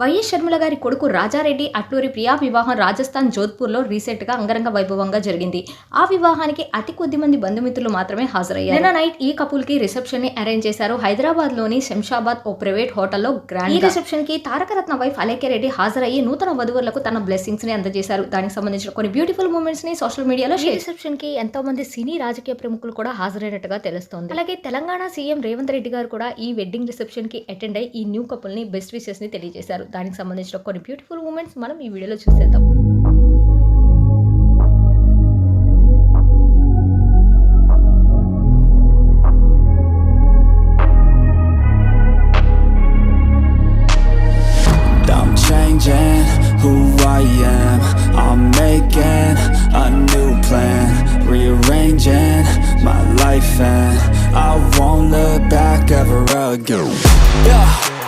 YS Sharmila గారి కొడుకు రాజారెడ్డి అట్లూరి ప్రియా వివాహం రాజస్థాన్ జోధ్పూర్లో రీసెంట్గా అంగరంగ వైభవంగా జరిగింది. ఆ వివాహానికి అతి కొద్ది మంది బంధుమిత్రులు మాత్రమే హాజరయ్యారు. నిన్న నైట్ ఈ కపుల్కి రిసెప్షన్ని అరేంజ్ చేశారు. హైదరాబాద్లోని శంషాబాద్ ఓ ప్రైవేట్ హోటల్లో గ్రాండ్ ఈ రిసెప్షన్కి తారకరత్న వైఫ్ అలేఖ్య రెడ్డి హాజరయ్యి నూతన వధువులకు తన బ్లెస్సింగ్స్ని అందజేశారు. దానికి సంబంధించిన కొన్ని బ్యూటిఫుల్ మూమెంట్స్ని సోషల్ మీడియాలో ఈ రిసెప్షన్కి ఎంతో మంది సినీ రాజకీయ ప్రముఖులు కూడా హాజరైనట్టుగా తెలుస్తోంది. అలాగే తెలంగాణ సీఎం రేవంత్ రెడ్డి గారు కూడా ఈ వెడ్డింగ్ రిసెప్షన్కి అటెండ్ అయ్యి ఈ న్యూ కపుల్ని బెస్ట్ విషెస్ని తెలియజేశారు. దానికి సంబంధించిన కొన్ని బ్యూటిఫుల్ మూమెంట్స్ మనం ఈ వీడియోలో చూసేద్దాం who I am. I'm making a new plan, rearranging my life, and I won't look back ever again. Yeah,